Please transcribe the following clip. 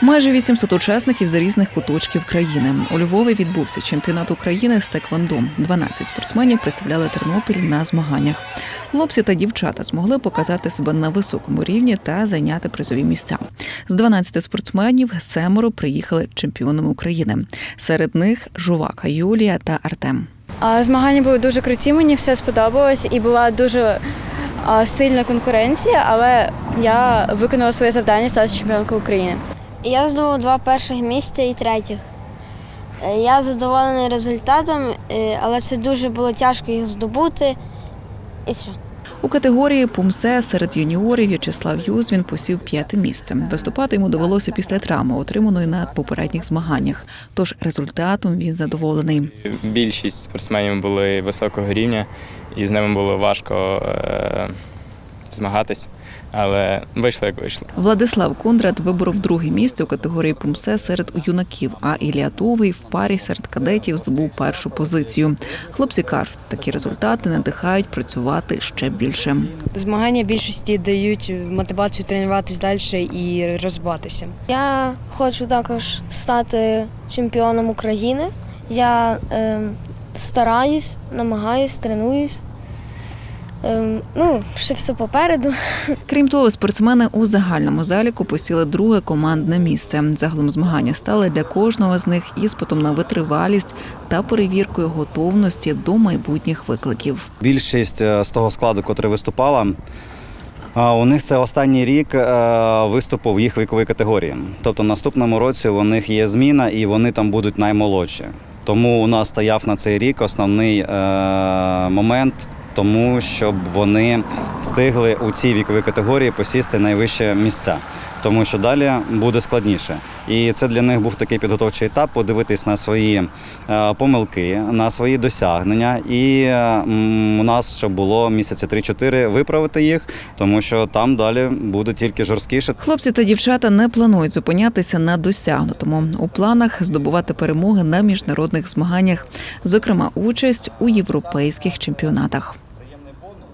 Майже 800 учасників з різних куточків країни. У Львові відбувся чемпіонат України з теквондо. 12 спортсменів представляли Тернопіль на змаганнях. Хлопці та дівчата змогли показати себе на високому рівні та зайняти призові місця. З 12 спортсменів семеро приїхали чемпіонами України. Серед них Жувака Юлія та Артем. Змагання були дуже круті, мені все сподобалось і була дуже сильна конкуренція, але я виконала своє завдання стати чемпіонкою України. Я здобув два перших місця і третіх. Е, Я задоволений результатом, е, але це дуже було тяжко їх здобути. І все. У категорії Пумсе серед юніорів В'ячеслав Юзвін посів п'яте місце. Виступати йому довелося після травми, отриманої на попередніх змаганнях. Тож результатом він задоволений. Більшість спортсменів були високого рівня, і з ними було важко е, змагатись, але вийшло як вийшло. Владислав Кондрат виборов друге місце у категорії Пумсе серед юнаків. А Ілля Товий в парі серед кадетів здобув першу позицію. Хлопці кажуть, такі результати надихають працювати ще більше. Змагання більшості дають мотивацію тренуватись далі і розвиватися. Я хочу також стати чемпіоном України. Я е, стараюсь, намагаюсь, тренуюсь. Е, ну, ще все попереду. Крім того, спортсмени у загальному заліку посіли друге командне місце. Загалом змагання стали для кожного з них іспитом на витривалість та перевіркою готовності до майбутніх викликів. Більшість е, з того складу, котрий виступала, у них це останній рік е, виступу в їх віковій категорії. Тобто в наступному році у них є зміна і вони там будуть наймолодші. Тому у нас стояв на цей рік основний е, момент, тому щоб вони встигли у цій віковій категорії посісти найвище місця, тому що далі буде складніше. І це для них був такий підготовчий етап подивитись на свої е, помилки, на свої досягнення. І у нас щоб було місяці 3-4 виправити їх, тому що там далі буде тільки жорсткіше. Хлопці та дівчата не планують зупинятися на досягнутому. У планах здобувати перемоги на міжнародних змаганнях, зокрема участь у європейських чемпіонатах.